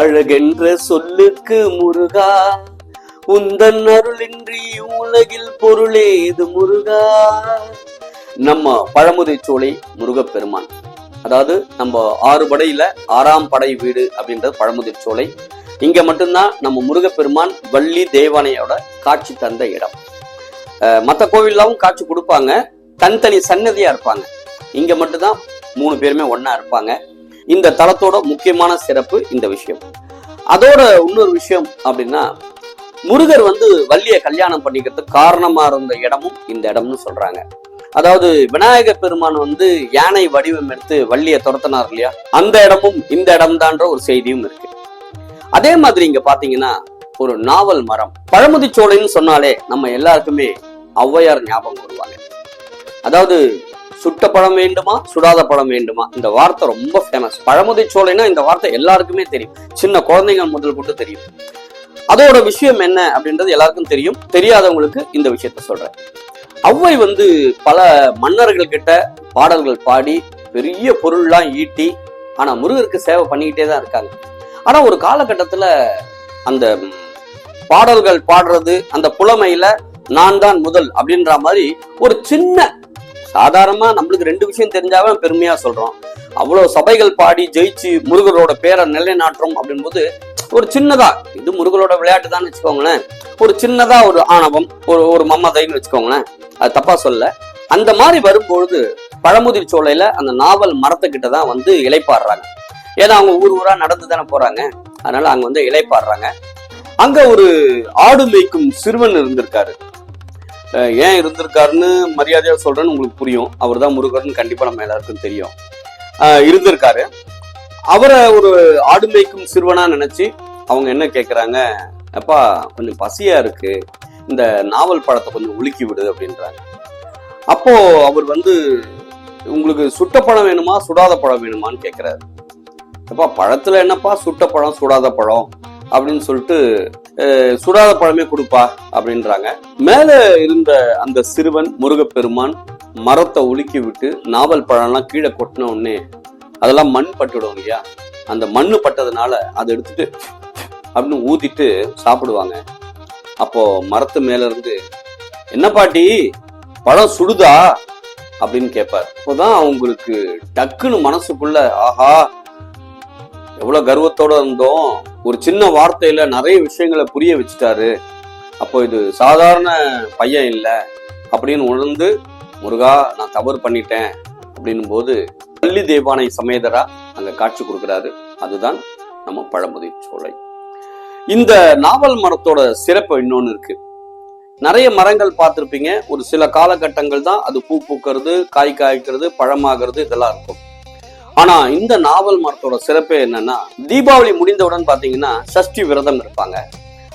அழகென்ற சொல்லுக்கு முருகா உந்தன் அருளின்றி உலகில் பொருளேது முருகா. நம்ம பழமுதை சோலை முருகப்பெருமான். அதாவது நம்ம ஆறு படையில ஆறாம் படை வீடு அப்படின்றது பழமுதிர் சோலை இங்க மட்டும்தான் நம்ம முருகப்பெருமான் வள்ளி தேவானையோட காட்சி தந்த இடம். மற்ற கோவில்லாம் காட்சி கொடுப்பாங்க. தனித்தனி சன்னதியா இருப்பாங்க. இங்க மட்டும்தான் மூணு பேருமே ஒன்னா இருப்பாங்க. இந்த தலத்தோட முக்கியமான சிறப்பு இந்த விஷயம். அதோட இன்னொரு விஷயம் அப்படின்னா முருகர் வந்து வள்ளியை கல்யாணம் பண்ணிக்கிறதுக்கு காரணமா இருந்த இடமும் இந்த இடம்னு சொல்றாங்க. அதாவது விநாயகர் பெருமான் வந்து யானை வடிவம் எடுத்து வள்ளியை துரத்தினார் இல்லையா? அந்த இடமும் இந்த இடம்தான்ற ஒரு செய்தியும் இருக்கு. அதே மாதிரி இங்க பாத்தீங்கன்னா ஒரு நாவல் மரம். பழமுதிச்சோலைன்னு சொன்னாலே நம்ம எல்லாருக்குமே ஔவையார் ஞாபகம் வருவாங்க. அதாவது சுட்ட பழம் வேண்டுமா சுடாத பழம் வேண்டுமா? இந்த வார்த்தை ரொம்ப ஃபேமஸ் பழமுதி சோலைனா இந்த வார்த்தை எல்லாருக்குமே தெரியும். சின்ன குழந்தைங்க முதல் கொண்டு தெரியும். அதோட விஷயம் என்ன அப்படின்றது எல்லாருக்கும் தெரியும். தெரியாதவங்களுக்கு இந்த விஷயத்த சொல்றேன். அவ்வை வந்து பல மன்னர்கள் கிட்ட பாடல்கள் பாடி பெரிய பொருள்லாம் ஈட்டி ஆனா முருகருக்கு சேவை பண்ணிக்கிட்டே தான் இருக்காங்க. ஆனா ஒரு காலகட்டத்துல அந்த பாடல்கள் பாடுறது அந்த புலமையில நான் தான் முதல் அப்படின்ற மாதிரி ஒரு சின்ன சாதாரணமா நம்மளுக்கு ரெண்டு விஷயம் தெரிஞ்சாவே பெருமையா சொல்றோம். அவ்வளவு சபைகள் பாடி ஜெயிச்சு முருகரோட பேரை நிலைநாட்டுறோம் அப்படின்போது ஒரு சின்னதா இது முருகரோட விளையாட்டு தான் வச்சுக்கோங்களேன். ஒரு சின்னதா ஒரு ஆணவம் ஒரு ஒரு மம்மதைன்னு வச்சுக்கோங்களேன். அது தப்பா சொல்ல அந்த மாதிரி வரும்பொழுது பழமுதிர் சோலையில அந்த நாவல் மரத்துக்கிட்ட தான் வந்து இலைப்பாடுறாங்க. ஏன்னா அவங்க ஊர் ஊரா நடந்து தானே போறாங்க. அதனால அங்க வந்து இலைப்பாடுறாங்க. அங்க ஒரு ஆடு மேய்க்கும் சிறுவன் இருந்திருக்காரு. ஏன் இருந்திருக்காருன்னு மரியாதையாக சொல்கிறேன்னு உங்களுக்கு புரியும். அவர் தான் முருகர்னு கண்டிப்பாக நம்ம எல்லாருக்கும் தெரியும். இருந்திருக்காரு. அவரை ஒரு ஆடு மேய்க்கும் சிறுவனாக நினச்சி அவங்க என்ன கேட்குறாங்க அப்பா கொஞ்சம் பசியாக இருக்குது இந்த நாவல் பழத்தை கொஞ்சம் உலுக்கி விடு அப்படின்றாங்க. அப்போது அவர் வந்து உங்களுக்கு சுட்ட பழம் வேணுமா? சுடாத பழம் வேணுமான்னு கேட்குறாரு அப்பா பழத்தில் என்னப்பா சுட்ட பழம் சுடாத பழம்? அப்படின்னு சொல்லிட்டு சுடாத பழமே கொடுப்பா அப்படின்றாங்க. மேல இருந்த அந்த சிறுவன் முருகப்பெருமான் மரத்தை உலுக்கி விட்டு நாவல் பழம்லாம் கீழே கொட்டின உடனே அதெல்லாம் மண் பட்டுடும் இல்லையா? அந்த மண்ணு பட்டதுனால அதை எடுத்துட்டு அப்படின்னு ஊதிட்டு சாப்பிடுவாங்க. அப்போ மரத்து மேல இருந்து என்ன பாட்டி பழம் சுடுதா? அப்படின்னு கேட்பார் அப்போதான் அவங்களுக்கு டக்குன்னு மனசுக்குள்ள ஆஹா எவ்வளவு கர்வத்தோட இருந்தோம். ஒரு சின்ன வார்த்தையில நிறைய விஷயங்களை புரிய வச்சுட்டாரு. அப்போ இது சாதாரண பையன் இல்லை. அப்படின்னு உணர்ந்து முருகா நான் தவறு பண்ணிட்டேன். அப்படின்னும் போது பள்ளி தேவானை சமேதரா அங்க காட்சி கொடுக்கிறாரு. அதுதான் நம்ம பழமுதி சோலை. இந்த நாவல் மரத்தோட சிறப்பு இன்னொன்று இருக்கு. நிறைய மரங்கள் பார்த்துருப்பீங்க. ஒரு சில காலகட்டங்கள் தான் அது பூ பூக்கிறது காய் காய்க்கிறது பழமாகிறது இதெல்லாம் இருக்கும். ஆனா இந்த நாவல் மரத்தோட சிறப்பே என்னன்னா தீபாவளி முடிந்தவுடன் பாத்தீங்கன்னா சஷ்டி விரதம் இருப்பாங்க.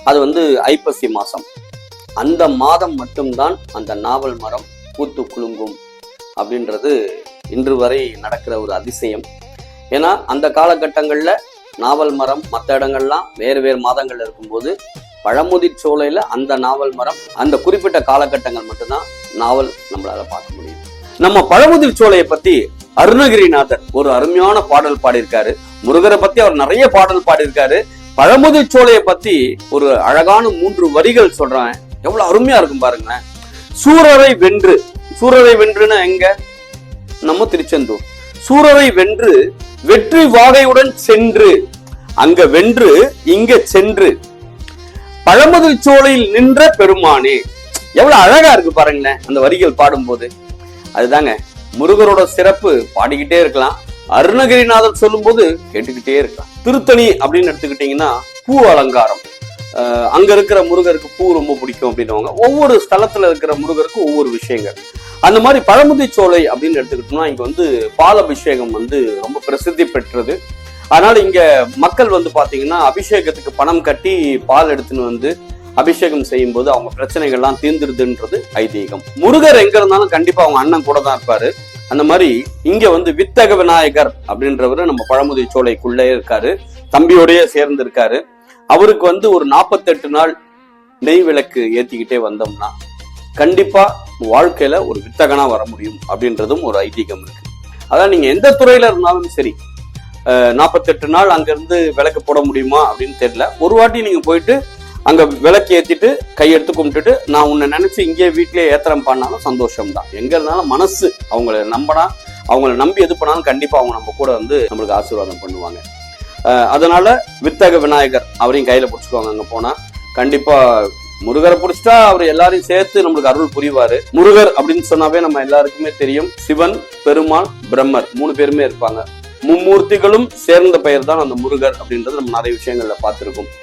அது வந்து ஐப்பசி மாசம். அந்த மாதம் மட்டும்தான் அந்த நாவல் மரம் பூத்து குலுங்கும் அப்படின்றது இன்று வரை நடக்கிற ஒரு அதிசயம். ஏன்னா அந்த காலகட்டங்கள்ல நாவல் மரம் மற்ற இடங்கள்லாம் வேறு வேறு மாதங்கள் இருக்கும்போது பழமுதிர் சோலையில அந்த நாவல் மரம் அந்த குறிப்பிட்ட காலகட்டங்கள் மட்டும்தான் நாவல் நம்மளால பார்க்க முடியும் நம்ம பழமுதிர் சோலையை பத்தி அருணகிரிநாதர் ஒரு அருமையான பாடல் பாடியிருக்காரு. முருகரை பத்தி அவர் நிறைய பாடல் பாடியிருக்காரு. பழமுதி சோலையை பத்தி ஒரு அழகான மூன்று வரிகள் சொல்றேன். எவ்வளவு அருமையா இருக்கும் பாருங்களேன். சூரரை வென்று சூரரை வென்றுன்னா எங்க? நம்ம திருச்செந்தூர். சூரரை வென்று வெற்றி வாகையுடன் சென்று. அங்க வென்று இங்க சென்று. பழமுதிர் சோலையில் நின்ற பெருமானே. எவ்வளவு அழகா இருக்கு பாருங்களேன் அந்த வரிகள் பாடும்போது. அதுதாங்க முருகரோட சிறப்பு பாடிக்கிட்டே இருக்கலாம். அருணகிரிநாதர் சொல்லும்போது கேட்டுக்கிட்டே இருக்கலாம். திருத்தணி அப்படின்னு எடுத்துக்கிட்டீங்கன்னா பூ அலங்காரம். அங்க இருக்கிற முருகருக்கு பூ ரொம்ப பிடிக்கும் அப்படின்னுவாங்க ஒவ்வொரு ஸ்தலத்துல இருக்கிற முருகருக்கு ஒவ்வொரு விஷயங்கள். அந்த மாதிரி பழமுதி சோலை அப்படின்னு எடுத்துக்கிட்டோம்னா இங்க வந்து பால் அபிஷேகம் வந்து ரொம்ப பிரசித்தி பெற்றது. அதனால இங்க மக்கள் வந்து பாத்தீங்கன்னா அபிஷேகத்துக்கு பணம் கட்டி பால் எடுத்துன்னு வந்து அபிஷேகம் செய்யும் போது அவங்க பிரச்சனைகள்லாம் தீர்ந்துருதுன்றது ஐதீகம். முருகர் எங்க இருந்தாலும் கண்டிப்பா அவங்க அண்ணன் கூட தான் இருப்பாரு. அந்த மாதிரி இங்க வந்து வித்தக விநாயகர் அப்படின்றவரு நம்ம பழமுதி சோலைக்குள்ளே இருக்காரு. தம்பியோடய சேர்ந்து இருக்காரு அவருக்கு வந்து ஒரு நாற்பத்தெட்டு நாள் நெய் விளக்கு ஏத்திக்கிட்டே வந்தோம்னா கண்டிப்பா வாழ்க்கையில ஒரு வித்தகனா வர முடியும் அப்படின்றதும் ஒரு ஐதீகம் இருக்கு. அதான் நீங்க எந்த துறையில இருந்தாலும் சரி நாற்பத்தெட்டு நாள் அங்கிருந்து விளக்கு போட முடியுமா அப்படின்னு தெரியல. ஒரு வாட்டி நீங்க போயிட்டு அங்க விளக்கு ஏத்திட்டு கையெடுத்து கும்பிட்டுட்டு நான் உன்னை நினைச்சு இங்கே வீட்லயே ஏத்திரம் பண்ணாலும் சந்தோஷம் தான் எங்க இருந்தாலும் மனசு அவங்கள நம்பினா அவங்கள நம்பி எது பண்ணாலும் கண்டிப்பா அவங்க நம்ம கூட வந்து நம்மளுக்கு ஆசீர்வாதம் பண்ணுவாங்க. அதனால் அதனால வித்தக விநாயகர் அவரையும் கையில பிடிச்சிக்குவாங்க அங்க போனா. கண்டிப்பா முருகரை பிடிச்சிட்டா அவர் எல்லாரையும் சேர்த்து நம்மளுக்கு அருள் புரிவாரு. முருகர் அப்படின்னு சொன்னாவே நம்ம எல்லாருக்குமே தெரியும். சிவன் பெருமாள் பிரம்மர் மூணு பேருமே இருப்பாங்க. மும்மூர்த்திகளும் சேர்ந்த பெயர் தான் அந்த முருகர் அப்படின்றது நம்ம நிறைய விஷயங்கள்ல பார்த்திருக்கோம்.